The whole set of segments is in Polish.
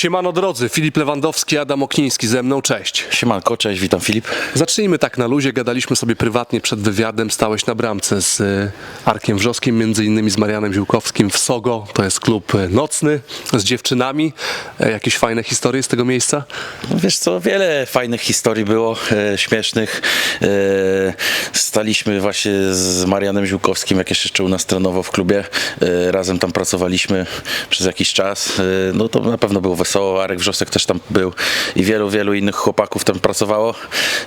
Siemano drodzy, Filip Lewandowski, Adam Okniński ze mną, cześć. Siemanko, cześć, witam Filip. Zacznijmy tak na luzie, gadaliśmy sobie prywatnie przed wywiadem, stałeś na bramce z y, Arkiem Wrzoskiem, między innymi z Marianem Ziłkowskim w Sogo, to jest klub y, nocny, z dziewczynami. E, Jakieś fajne historie z tego miejsca? No wiesz co, wiele fajnych historii było, e, śmiesznych. E, staliśmy właśnie z Marianem Ziłkowskim, jak jeszcze u nas trenował w klubie. E, razem tam pracowaliśmy przez jakiś czas. E, no to na pewno było wesoło. Arek Wrzosek też tam był i wielu, wielu innych chłopaków tam pracowało.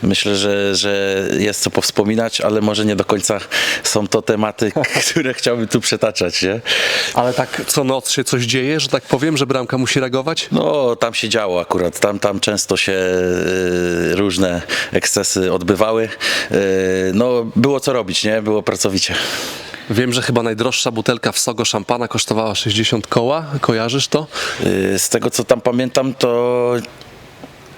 Myślę, że, że jest co powspominać, ale może nie do końca są to tematy, które chciałbym tu przetaczać, nie? Ale tak co noc się coś dzieje, że tak powiem, że bramka musi reagować? No, tam się działo akurat. Tam, tam często się e, różne ekscesy odbywały. E, no, było co robić, nie? Było pracowicie. Wiem, że chyba najdroższa butelka w Sogo szampana kosztowała 60 koła, kojarzysz to? E, z tego, co tam pamiętam, to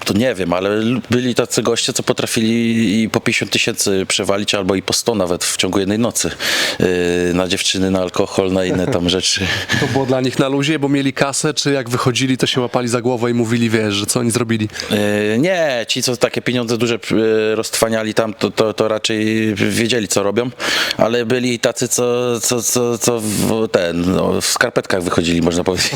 to nie wiem, ale byli tacy goście, co potrafili i po 50 tysięcy przewalić, albo i po 100 nawet w ciągu jednej nocy. E, na dziewczyny, na alkohol, na inne tam rzeczy. To było dla nich na luzie, bo mieli kasę, czy jak wychodzili, to się łapali za głowę i mówili, wiesz, że co oni zrobili? E, Nie, ci co takie pieniądze duże e, roztwaniali tam, to, to, to raczej wiedzieli co robią, ale byli tacy, co, co, co, co w, ten, no, w skarpetkach wychodzili, można powiedzieć.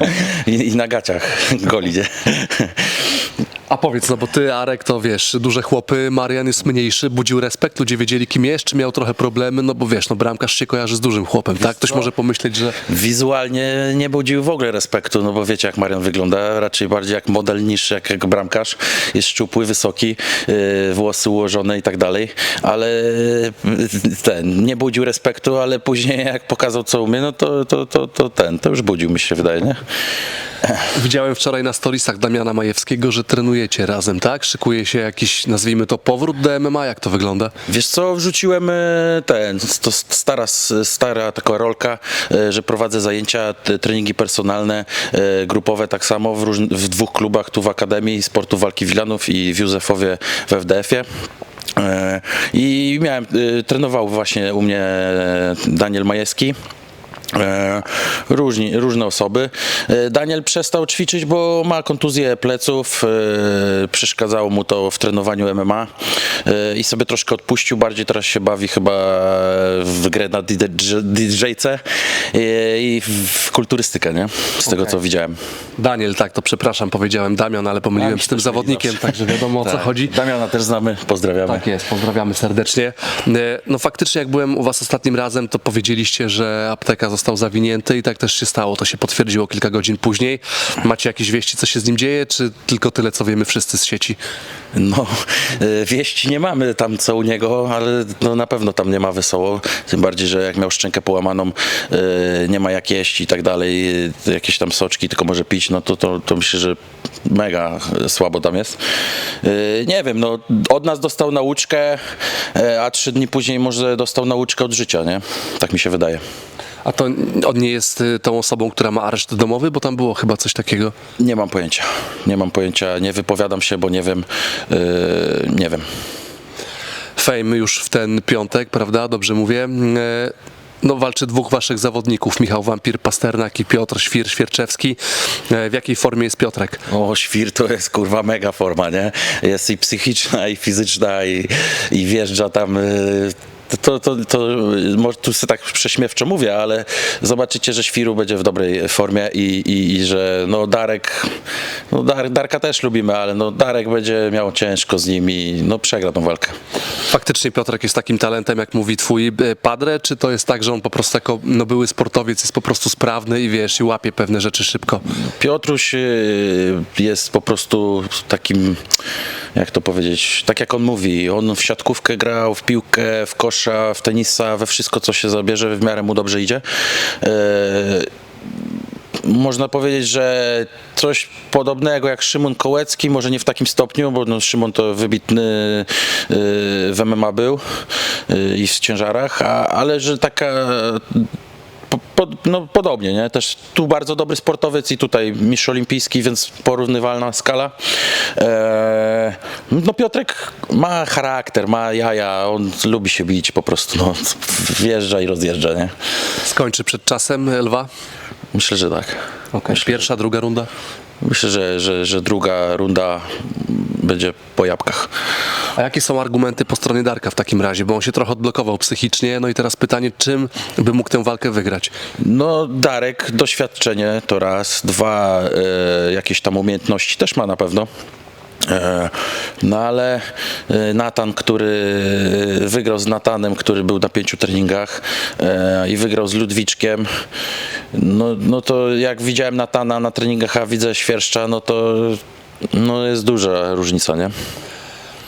I, I na gaciach goli, nie? A powiedz, no bo ty, Arek, to wiesz, duże chłopy, Marian jest mniejszy, budził respekt, ludzie wiedzieli kim jest, czy miał trochę problemy, no bo wiesz, no bramkarz się kojarzy z dużym chłopem, tak? Ktoś może pomyśleć, że Wizualnie nie budził w ogóle respektu, no bo wiecie jak Marian wygląda, raczej bardziej jak model niż jak, jak bramkarz. Jest szczupły, wysoki, yy, włosy ułożone i tak dalej, ale yy, ten, nie budził respektu, ale później jak pokazał co umie, no to, to, to, to ten, to już budził mi się wydaje, nie? widziałem wczoraj na storiesach Damiana Majewskiego, że trenujecie razem, tak? Szykuje się jakiś, nazwijmy to, powrót do MMA, jak to wygląda? Wiesz co, wrzuciłem e, ten, to stara, stara taka rolka, e, że prowadzę zajęcia, treningi personalne, e, grupowe tak samo w, różn- w dwóch klubach, tu w Akademii Sportu Walki Wilanów i w Józefowie w FDF-ie. I miałem, trenował właśnie u mnie Daniel Majewski. E, Różni, różne osoby. E, Daniel przestał ćwiczyć, bo ma kontuzję pleców, e, przeszkadzało mu to w trenowaniu MMA i sobie troszkę odpuścił, bardziej teraz się bawi chyba w grę na DJ-ce i w kulturystykę, nie? Z tego Okej. co widziałem. Daniel, tak, to przepraszam, powiedziałem Damian, ale pomyliłem A, z tym zawodnikiem, także wiadomo o co Tak. chodzi. Damiana też znamy, pozdrawiamy. Tak jest, pozdrawiamy serdecznie. No faktycznie jak byłem u was ostatnim razem, to powiedzieliście, że apteka został zawinięty i tak też się stało. To się potwierdziło kilka godzin później. Macie jakieś wieści, co się z nim dzieje, czy tylko tyle, co wiemy wszyscy z sieci? No, e, wieści nie mamy tam co u niego, ale no, na pewno tam nie ma wesoło. Tym bardziej, że jak miał szczękę połamaną, e, nie ma jak jeść i tak dalej, e, jakieś tam soczki tylko może pić, no to, to, to myślę, że mega słabo tam jest. Nie wiem, no od nas dostał nauczkę, a trzy dni później może dostał nauczkę od życia, nie? Tak mi się wydaje. A to on nie jest y, tą osobą, która ma areszt domowy, bo tam było chyba coś takiego. Nie mam pojęcia. Nie mam pojęcia, nie wypowiadam się, bo nie wiem. e, Nie wiem. Fame już w ten piątek, prawda? Dobrze mówię. E, No, walczy dwóch waszych zawodników, Michał Wampir Pasternak i Piotr Świr Świerczewski. E, W jakiej formie jest Piotrek? O, świr to jest kurwa mega forma, nie? Jest i psychiczna, i fizyczna, i, i wjeżdża tam. y, To, to, to, może tu sobie tak prześmiewczo mówię, ale zobaczycie, że Świru będzie w dobrej formie i, i, i że no Darek, no Dar, Darka też lubimy, ale no Darek będzie miał ciężko z nim i no przegra tą walkę. Faktycznie Piotrek jest takim talentem, jak mówi twój e, padre, czy to jest tak, że on po prostu jako no, były sportowiec jest po prostu sprawny i wiesz, i łapie pewne rzeczy szybko? Piotruś y, jest po prostu takim, jak to powiedzieć, tak jak on mówi, on w siatkówkę grał, w piłkę, w kosza, w tenisa, we wszystko co się zabierze, w miarę mu dobrze idzie. E, Można powiedzieć, że coś podobnego jak Szymon Kołecki, może nie w takim stopniu, bo no, Szymon to wybitny y, w MMA był y, i w ciężarach, ale że taka po, po, no, podobnie, nie? Też tu bardzo dobry sportowiec i tutaj mistrz olimpijski, więc porównywalna skala. Eee, no Piotrek ma charakter, ma jaja, on lubi się bić po prostu, no, wjeżdża i rozjeżdża, nie? Skończy przed czasem Lwa? Myślę, że tak. Okay. Pierwsza, druga runda? Myślę, że, że, że druga runda będzie po jabłkach. A jakie są argumenty po stronie Darka w takim razie? Bo on się trochę odblokował psychicznie, no i teraz pytanie, czym by mógł tę walkę wygrać? No, Darek, doświadczenie to raz, dwa, e, jakieś tam umiejętności też ma na pewno. E, No ale e, Natan, który wygrał z Natanem, który był na pięciu treningach e, i wygrał z Ludwiczkiem, no, no to jak widziałem Natana na treningach, a widzę Świerszcza, no to no jest duża różnica, nie?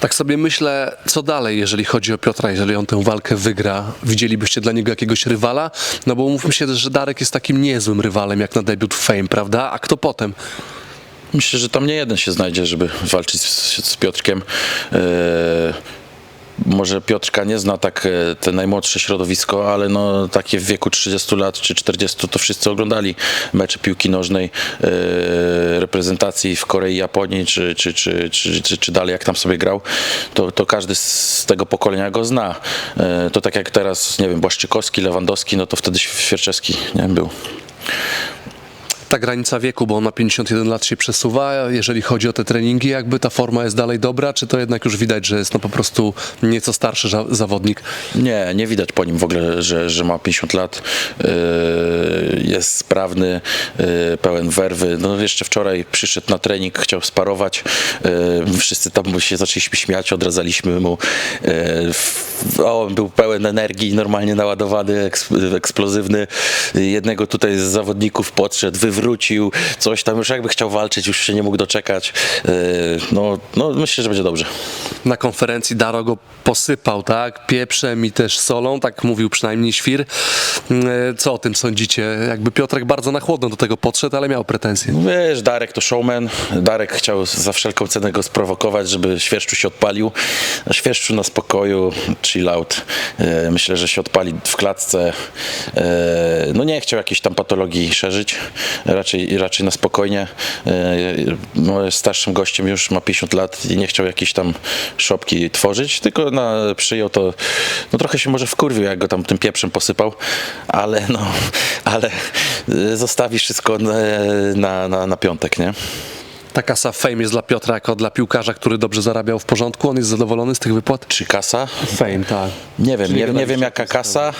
Tak sobie myślę, co dalej, jeżeli chodzi o Piotra, jeżeli on tę walkę wygra? Widzielibyście dla niego jakiegoś rywala? No bo umówmy się, że Darek jest takim niezłym rywalem, jak na debiut Fame, prawda? A kto potem? Myślę, że tam nie jeden się znajdzie, żeby walczyć z, z Piotrkiem. E, może Piotrka nie zna tak e, te najmłodsze środowisko, ale no takie w wieku 30 lat czy 40 to wszyscy oglądali mecze piłki nożnej e, reprezentacji w Korei, Japonii czy, czy, czy, czy, czy, czy dalej jak tam sobie grał, to, to każdy z tego pokolenia go zna. To tak jak teraz, nie wiem, Błaszczykowski, Lewandowski, no to wtedy Świerczewski nie był. Ta granica wieku, bo on ma 51 lat się przesuwa, jeżeli chodzi o te treningi, jakby ta forma jest dalej dobra, czy to jednak już widać, że jest no po prostu nieco starszy za- zawodnik? Nie, nie widać po nim w ogóle, że, że ma 50 lat. Yy, Jest sprawny, yy, pełen werwy. No jeszcze wczoraj przyszedł na trening, chciał sparować. Yy, Wszyscy tam się zaczęliśmy śmiać, odradzaliśmy mu. A On był pełen energii, normalnie naładowany, eks- eksplozywny. Jednego tutaj z zawodników podszedł, wywrócił coś tam, już jakby chciał walczyć, już się nie mógł doczekać. Yy, No, no myślę, że będzie dobrze. Na konferencji Daro go posypał, tak? Pieprzem i też solą, tak mówił przynajmniej Świr. Mm, Co o tym sądzicie? Jakby Piotrek bardzo na chłodno do tego podszedł, ale miał pretensje. Wiesz, Darek to showman. Darek chciał za wszelką cenę go sprowokować, żeby Świerszczu się odpalił. Świerszczu na spokoju, chill out. E, Myślę, że się odpali w klatce. No nie chciał jakiejś tam patologii szerzyć. Raczej, raczej na spokojnie. E, jest starszym gościem już, ma 50 lat i nie chciał jakiejś tam szopki tworzyć, tylko na, przyjął to, no trochę się może wkurwił, jak go tam tym pieprzem posypał, ale no, ale e, zostawi wszystko na, na, na piątek, nie? Ta kasa Fame jest dla Piotra jako dla piłkarza, który dobrze zarabiał w porządku. On jest zadowolony z tych wypłat? Czy kasa? Fame, tak. Nie wiem, nie, nie wiem jaka kasa,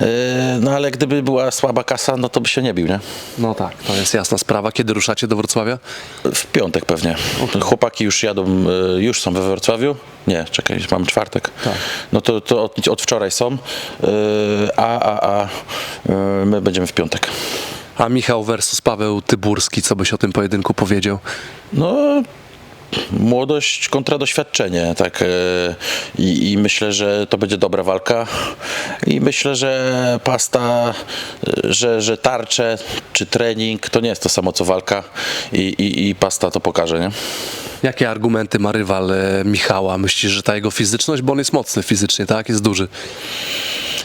e, no ale gdyby była słaba kasa, no to by się nie bił, nie? No tak, to jest jasna sprawa. Kiedy ruszacie do Wrocławia? W piątek pewnie. Chłopaki już jadą, e, już są we Wrocławiu. Nie, czekaj, mamy czwartek. Tak. No to, to od, od wczoraj są, e, a, a, a e, my będziemy w piątek. A Michał versus Paweł Tyburski, co byś o tym pojedynku powiedział? No, młodość kontra doświadczenie, tak. e, I, I myślę, że to będzie dobra walka. I myślę, że pasta, e, że, że tarcze czy trening to nie jest to samo co walka. I, i, i pasta to pokaże, nie? Jakie argumenty ma rywal e, Michała? Myślisz, że ta jego fizyczność, bo on jest mocny fizycznie, tak? Jest duży.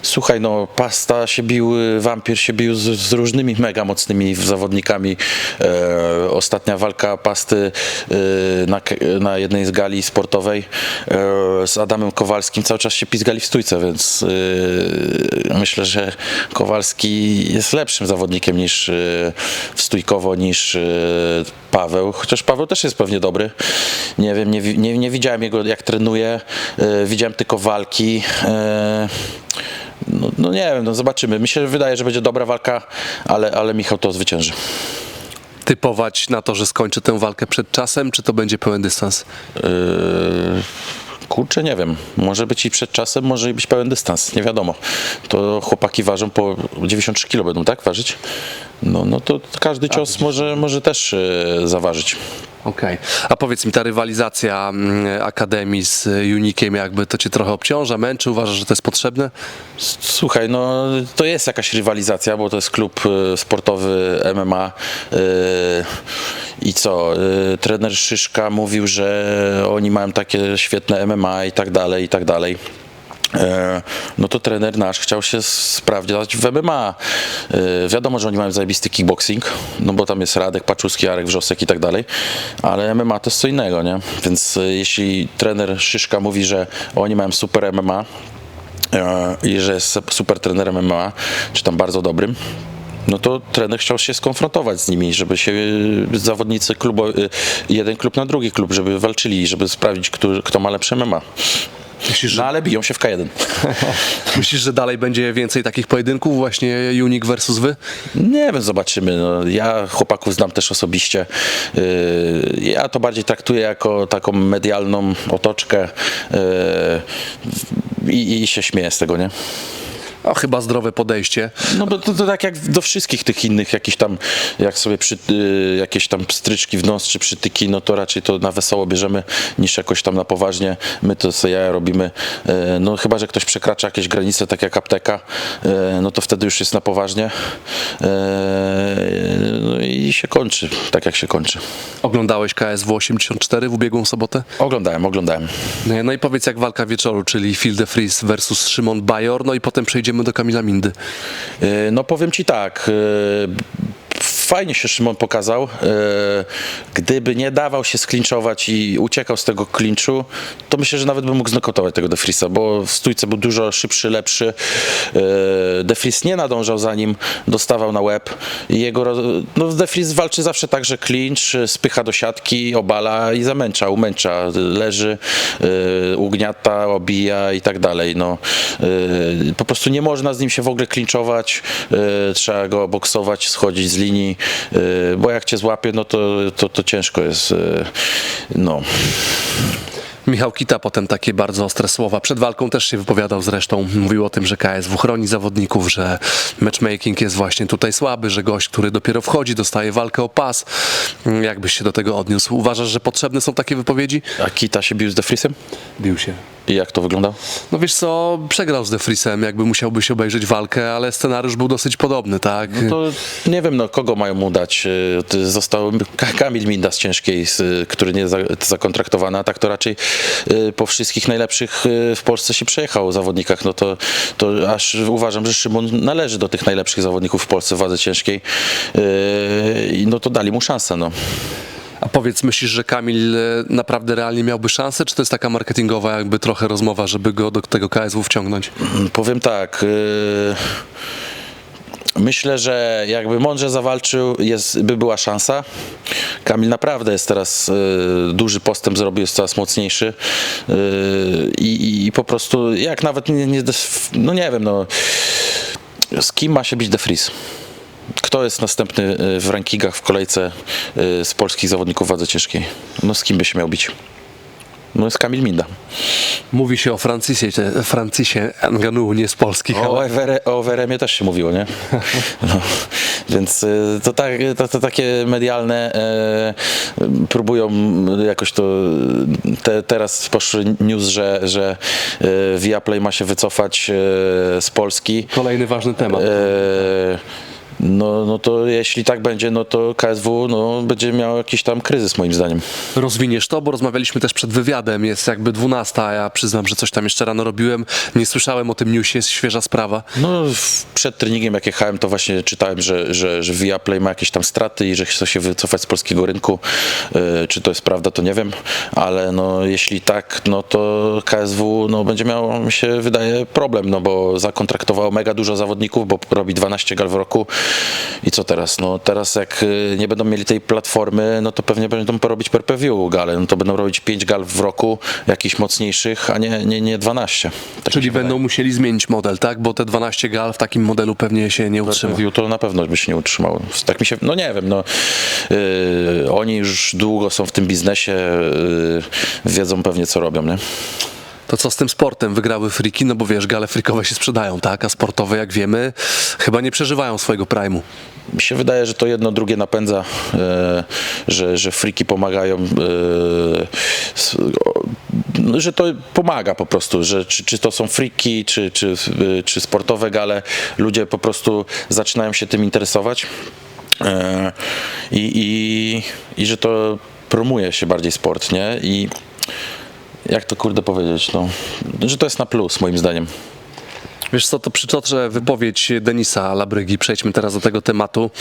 Słuchaj, no Pasta się bił, Wampir się bił z, z różnymi mega mocnymi zawodnikami. E, ostatnia walka Pasty e, na, na jednej z gali sportowej e, z Adamem Kowalskim cały czas się pizgali w stójce, więc e, myślę, że Kowalski jest lepszym zawodnikiem niż e, stójkowo niż e, Paweł, chociaż Paweł też jest pewnie dobry. Nie wiem, nie, nie, nie widziałem jego jak trenuje, e, widziałem tylko walki. E, no, no nie wiem, no zobaczymy. Mi się wydaje, że będzie dobra walka, ale, ale Michał to zwycięży. Typować na to, że skończy tę walkę przed czasem, czy to będzie pełen dystans? Yy, kurczę, nie wiem. Może być i przed czasem, może i być pełen dystans. Nie wiadomo. To chłopaki ważą po 93 kg będą, tak? Ważyć? No, no to każdy cios może, może też yy, zaważyć. Okej. A powiedz mi, ta rywalizacja mm, Akademii z y, Unikiem, jakby to cię trochę obciąża, męczy? Uważasz, że to jest potrzebne? Słuchaj, no to jest jakaś rywalizacja, bo to jest klub y, sportowy MMA. I co? Trener Szyszka mówił, że oni mają takie świetne MMA i tak dalej, i tak dalej. E, No to trener nasz chciał się sprawdzać w MMA. E, Wiadomo, że oni mają zajebisty kickboxing, no bo tam jest Radek Paczuski, Arek Wrzosek i tak dalej, ale MMA to jest co innego, nie? Więc e, jeśli trener Szyszka mówi, że oni mają super MMA, i że jest super trenerem MMA, czy tam bardzo dobrym, no to trener chciał się skonfrontować z nimi, żeby się zawodnicy klubu, jeden klub na drugi klub, żeby walczyli, żeby sprawdzić, kto, kto ma lepsze MMA. Myślisz, No ale biją się w K1. myślisz, że dalej będzie więcej takich pojedynków, właśnie Unik versus wy? Nie wiem, zobaczymy. No, ja chłopaków znam też osobiście. Yy, Ja to bardziej traktuję jako taką medialną otoczkę yy, i, i się śmieję z tego, nie? O, chyba zdrowe podejście. No bo to, to tak jak do wszystkich tych innych, jakichś tam, jak sobie przy, y, jakieś tam stryczki w nos czy przytyki, no to raczej to na wesoło bierzemy niż jakoś tam na poważnie. My to sobie jaja robimy. Y, No chyba, że ktoś przekracza jakieś granice, tak jak apteka, y, no to wtedy już jest na poważnie. Y, No i się kończy, tak jak się kończy. Oglądałeś KSW 84 w ubiegłą sobotę? Oglądałem, oglądałem. No i powiedz jak walka wieczoru, czyli Phil de Vries versus Szymon Bajor, no i potem przejdziemy do Kamila Mindy. Y, No powiem ci tak. Fajnie się Szymon pokazał. y, Gdyby nie dawał się sklinczować i uciekał z tego klinczu, to myślę, że nawet by mógł znokotować tego Defrisa, bo w stójce był dużo szybszy, lepszy. Y, Defris nie nadążał za nim, dostawał na łeb. Jego, no Defris walczy zawsze tak, że klincz, spycha do siatki, obala i zamęcza, umęcza. Leży, y, ugniata, obija i tak dalej. No, po prostu nie można z nim się w ogóle klinczować, trzeba go boksować, schodzić z linii, y, bo jak cię złapie, no to, to, to ciężko jest. y, No. Michał Kita potem takie bardzo ostre słowa. Przed walką też się wypowiadał zresztą. Mówił o tym, że KSW chroni zawodników, że matchmaking jest właśnie tutaj słaby, że gość, który dopiero wchodzi, dostaje walkę o pas. Jakbyś się do tego odniósł? Uważasz, że potrzebne są takie wypowiedzi? A Kita się bił z Defrisem? Bił się. I jak to wyglądał? No wiesz co, przegrał z De Vriesem, jakby musiałbyś obejrzeć walkę, ale scenariusz był dosyć podobny, tak? To nie wiem, no kogo mają mu dać. Y, Został Ka- Kamil Minda z ciężkiej, który nie za, zakontraktowany, a tak to raczej y, po wszystkich najlepszych y, w Polsce się przejechał zawodnikach. No to, to aż uważam, że Szymon należy do tych najlepszych zawodników w Polsce w wadze ciężkiej. No to dali mu szansę. No. A powiedz, myślisz, że Kamil e, naprawdę realnie miałby szansę, czy to jest taka marketingowa jakby trochę rozmowa, żeby go do tego KSW wciągnąć? Mm, Powiem tak. y, Myślę, że jakby mądrze zawalczył, jest, by była szansa. Kamil naprawdę jest teraz y, duży postęp zrobił, jest coraz mocniejszy y, i, po prostu jak nawet nie, nie, no nie wiem, no z kim ma się bić De Vries? Kto jest następny y, w rankingach w kolejce y, z polskich zawodników wadze ciężkiej? No z kim by się miał bić? No jest Kamil Minda. Mówi się o Francisie, Francisie Ngannou, nie z polskich, O, Ewere, o Weremie też się mówiło, nie? No, więc y, to, tak, to, to takie medialne e, próbują jakoś to. Te, teraz poszły news, że, że e, Viaplay ma się wycofać e, z Polski. kolejny ważny temat. E, no, no to jeśli tak będzie, no to KSW no, będzie miał jakiś tam kryzys moim zdaniem. Rozwiniesz to, bo rozmawialiśmy też przed wywiadem, jest jakby 12, a ja przyznam, że coś tam jeszcze rano robiłem, nie słyszałem o tym newsie, jest świeża sprawa. No, przed treningiem jak jechałem, to właśnie czytałem, że, że, że Viaplay ma jakieś tam straty i że chce się wycofać z polskiego rynku. Yy, Czy to jest prawda, to nie wiem, ale no, jeśli tak, no to KSW no, będzie miał, mi się wydaje, problem, no bo zakontraktowało mega dużo zawodników, bo robi 12 gal w roku i co teraz? No teraz jak yy, nie będą mieli tej platformy, no to pewnie będą porobić per per view gale, no to będą robić 5 gal w roku, jakichś mocniejszych, a nie, nie, nie 12. Tak Czyli się wydaje. będą musieli zmienić model, tak? Bo te 12 gal w takim modelu pewnie się nie utrzyma. View to na pewno by się nie utrzymało. Tak mi się, no nie wiem, no yy, oni już długo są w tym biznesie, yy, wiedzą pewnie co robią, nie? To co z tym sportem? Wygrały friki, no bo wiesz, gale frikowe się sprzedają, tak? A sportowe, jak wiemy, chyba nie przeżywają swojego prime'u. Mi się wydaje, że to jedno drugie napędza, yy, że, że friki pomagają, o, no, że to pomaga po prostu, że czy, czy to są friki, czy, czy, yy, czy sportowe gale, ludzie po prostu zaczynają się tym interesować i, i, i że to promuje się bardziej sport, nie? I jak to kurde powiedzieć, no, że to jest na plus moim zdaniem. Wiesz co, to przytoczę wypowiedź Denisa Labrygi. Przejdźmy teraz do tego tematu.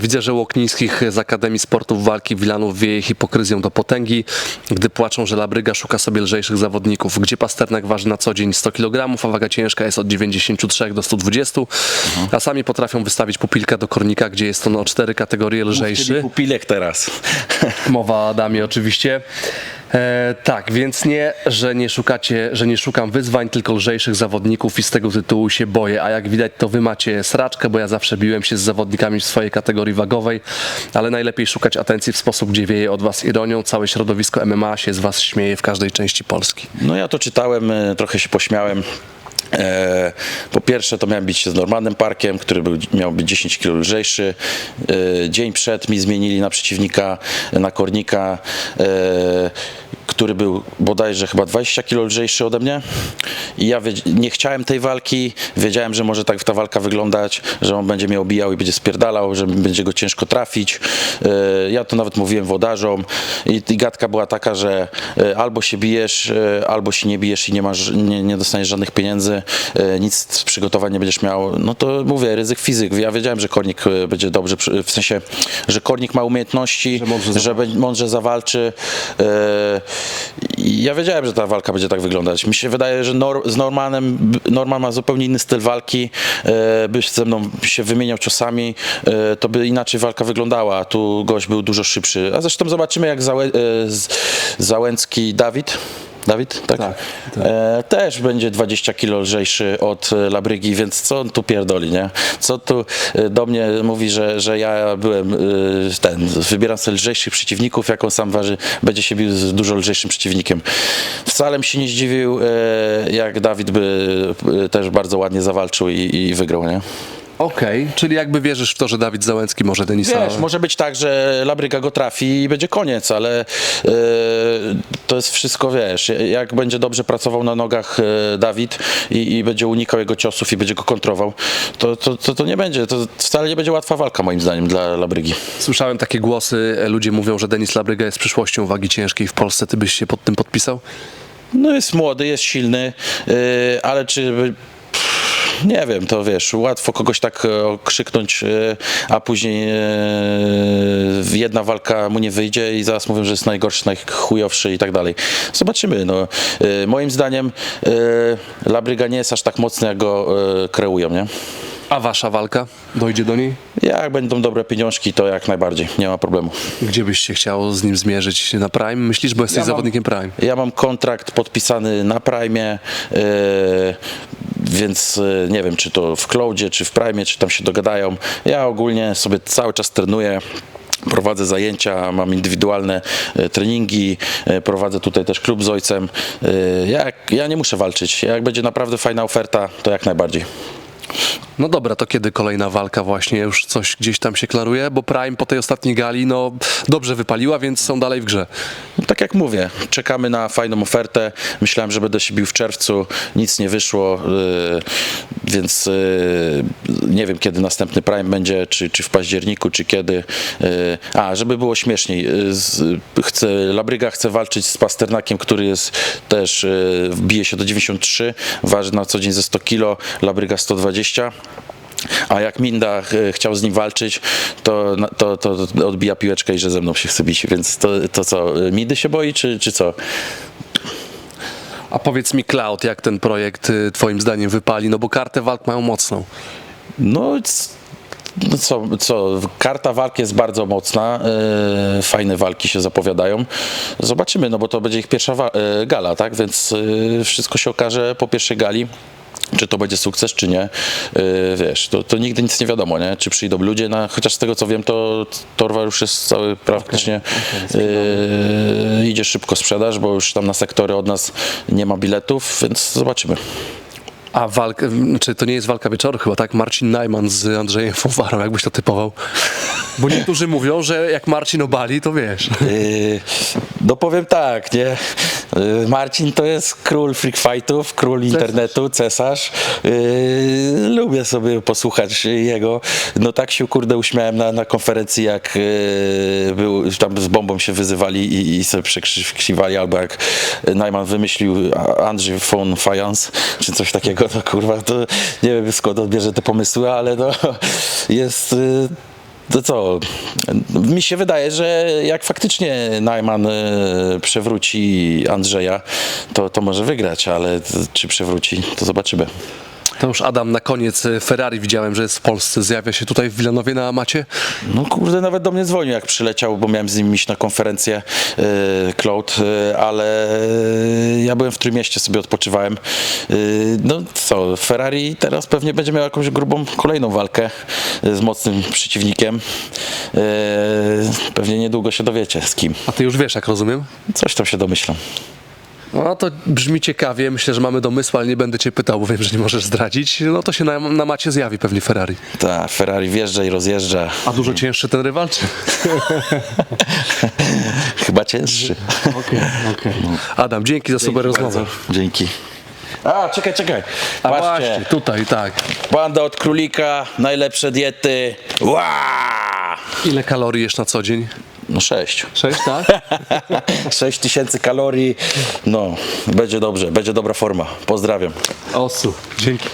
Widzę, że Łoknińskich z Akademii Sportów Walki Wilanów wieje hipokryzją do potęgi, gdy płaczą, że Labryga szuka sobie lżejszych zawodników. Gdzie Pasternak waży na co dzień 100 kg, a waga ciężka jest od 93 do 120, a sami potrafią wystawić pupilkę do kornika, gdzie jest on o cztery kategorie lżejszy. Pupilek teraz. Mowa o Adamie oczywiście. E, tak, więc nie, że nie szukacie, że nie szukam wyzwań, tylko lżejszych zawodników i z tego tytułu się boję. A jak widać, to wy macie sraczkę, bo ja zawsze biłem się z zawodnikami w swojej kategorii wagowej, ale najlepiej szukać atencji w sposób, gdzie wieje od was ironią. Całe środowisko MMA się z was śmieje w każdej części Polski. No ja to czytałem, e, trochę się pośmiałem. E, po pierwsze to miałem bić się z Normanem Parkiem, który był, miał być 10 kg lżejszy. E, dzień przed mi zmienili na przeciwnika, na Kornika, który był bodajże chyba 20 kg lżejszy ode mnie. I ja nie chciałem tej walki, wiedziałem, że może tak ta walka wyglądać, że on będzie mnie obijał i będzie spierdalał, że będzie go ciężko trafić. E, Ja to nawet mówiłem wodarzom i, i gadka była taka, że e, albo się bijesz, e, albo się nie bijesz i nie masz, nie, nie dostaniesz żadnych pieniędzy, nic z przygotowań nie będziesz miał, no to mówię, ryzyk fizyk. Ja wiedziałem, że Kornik będzie dobrze, w sensie, że Kornik ma umiejętności, Że mądrze że mądrze zawalczy. Ja wiedziałem, że ta walka będzie tak wyglądać. Mi się wydaje, że Nor- z Normanem, Norman ma zupełnie inny styl walki, e, byś ze mną się wymieniał ciosami, e, to by inaczej walka wyglądała. Tu gość był dużo szybszy. A zresztą zobaczymy, jak Załę- e, Załęcki Dawid. Dawid? Tak. Tak, tak. E, też będzie 20 kilo lżejszy od e, Labrygi, więc co on tu pierdoli, nie? Co tu e, do mnie mówi, że, że ja byłem e, ten, wybieram sobie lżejszych przeciwników, jak on sam waży, będzie się bił z dużo lżejszym przeciwnikiem. Wcale bym się nie zdziwił, jak Dawid by też bardzo ładnie zawalczył i, i wygrał, nie? Okej, czyli jakby wierzysz w to, że Dawid Załęcki może Denisa... Wiesz, może być tak, że Labryga go trafi i będzie koniec, ale e, to jest wszystko, wiesz, jak będzie dobrze pracował na nogach e, Dawid i, i będzie unikał jego ciosów i będzie go kontrował, to, to, to, to nie będzie, to wcale nie będzie łatwa walka moim zdaniem dla Labrygi. Słyszałem takie głosy, e, ludzie mówią, że Denis Labryga jest przyszłością wagi ciężkiej w Polsce. Ty byś się pod tym podpisał? No jest młody, jest silny, ale czy... Nie wiem, to wiesz, łatwo kogoś tak e, okrzyknąć, e, a później e, jedna walka mu nie wyjdzie i zaraz mówią, że jest najgorszy, najchujowszy i tak dalej. Zobaczymy. No. Moim zdaniem Labryga nie jest aż tak mocny, jak go kreują, nie? A wasza walka? Dojdzie do niej? Jak będą dobre pieniążki, to jak najbardziej, nie ma problemu. Gdzie byś się chciał z nim zmierzyć? Na Prime? Myślisz, bo jesteś Ja mam- zawodnikiem Prime. Ja mam kontrakt podpisany na Prime, e, więc e, nie wiem, czy to w Cloudzie, czy w Prime, czy tam się dogadają. Ja ogólnie sobie cały czas trenuję. Prowadzę zajęcia, mam indywidualne e, treningi, e, prowadzę tutaj też klub z ojcem. E, Ja, ja nie muszę walczyć. Jak będzie naprawdę fajna oferta, to jak najbardziej. No dobra, to kiedy kolejna walka właśnie? Już coś gdzieś tam się klaruje? Bo Prime po tej ostatniej gali, no dobrze wypaliła, więc są dalej w grze. No, tak jak mówię, czekamy na fajną ofertę. Myślałem, że będę się bił w czerwcu, nic nie wyszło, yy, więc yy, nie wiem kiedy następny Prime będzie, czy, czy w październiku, czy kiedy. Yy, a, żeby było śmieszniej, yy, chcę, Labryga chce walczyć z Pasternakiem, który jest też, yy, bije się do 93, waży na co dzień ze 100 kg, Labryga 120. A jak Minda e, chciał z nim walczyć, to, to, to odbija piłeczkę i że ze mną się chce bić. Więc to, to co, e, Mindy się boi, czy, czy co? A powiedz mi, Cloud, jak ten projekt y, twoim zdaniem wypali? No bo kartę walk mają mocną. No, no co, co, karta walki jest bardzo mocna, e, fajne walki się zapowiadają. Zobaczymy, no bo to będzie ich pierwsza e, gala, tak? Więc e, wszystko się okaże po pierwszej gali. Czy to będzie sukces, czy nie, E, wiesz, to, to nigdy nic nie wiadomo, nie? Czy przyjdą ludzie, na, chociaż z tego co wiem, to Torwar już jest cały praktycznie, e, idzie szybko sprzedaż, bo już tam na sektory od nas nie ma biletów, więc zobaczymy. A walka, czy to nie jest walka wieczoru chyba, tak? Marcin Najman z Andrzejem Fowarą, jakbyś to typował? Bo niektórzy mówią, że jak Marcin obali, to wiesz. Yy, no powiem tak, nie? Yy, Marcin to jest król freak fightów, król internetu, cesarz. Yy, lubię sobie posłuchać jego. No tak się kurde uśmiałem na, na konferencji, jak yy, był, tam z bombą się wyzywali i, i sobie przekrzykiwali, albo jak Najman wymyślił Andrzej von Fajans, czy coś takiego, to kurwa, to nie wiem skąd odbierze te pomysły, ale no jest... Yy, to co? Mi się wydaje, że jak faktycznie Najman e, przewróci Andrzeja, to, to może wygrać, ale czy przewróci, to zobaczymy. To już Adam, na koniec e, Ferrari widziałem, że jest w Polsce. Zjawia się tutaj w Wilanowie na macie. No kurde, nawet do mnie dzwonił jak przyleciał, bo miałem z nim iść na konferencję e, Cloud, e, ale ja byłem w Trójmieście, sobie odpoczywałem. E, no co, Ferrari teraz pewnie będzie miał jakąś grubą kolejną walkę e, z mocnym przeciwnikiem. E, pewnie niedługo się dowiecie z kim. A ty już wiesz, jak rozumiem? Coś tam się domyślam. No to brzmi ciekawie. Myślę, że mamy domysł, ale nie będę cię pytał, bo wiem, że nie możesz zdradzić. No to się na, na macie zjawi pewnie Ferrari. Ta, Ferrari wjeżdża i rozjeżdża. A dużo cięższy ten rywal? Czy? Chyba cięższy. Adam, dzięki za super rozmowę. Dzięki. A, czekaj, czekaj. A Patrzcie. właśnie, tutaj, tak. Banda od królika, najlepsze diety. Ła! Ile kalorii jesz na co dzień? No sześć. Sześć, tak? Sześć tysięcy kalorii. No, będzie dobrze, będzie dobra forma. Pozdrawiam. Osu, dzięki.